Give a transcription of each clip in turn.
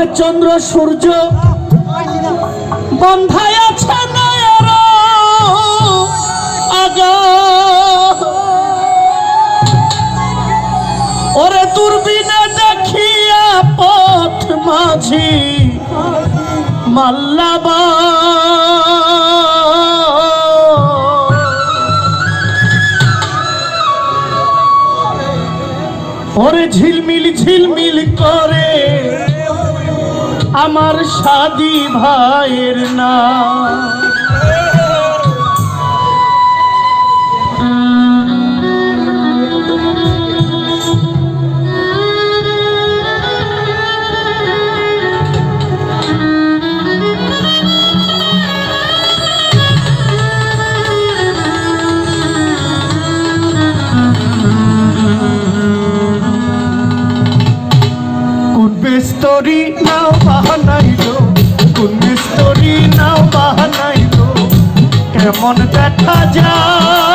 ডুবে চন্দ্র, সূর্য বন্ধায় আছে ওরে দূরবীনে দেখিয়া পথ মাঝি মাল্লাবা। ওরে ঝিলমিল ঝিলমিল করে আমার সাদি ভাইয়ের না story now মন ব্যথা যায়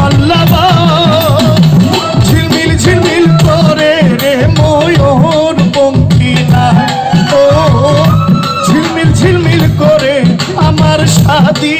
পল্লব ঝিলমিল ঝিলমিল করে রে ময়ূর পঙ্কিলা। ও ঝিলমিল ঝিলমিল করে আমার সাদী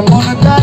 முனுக்க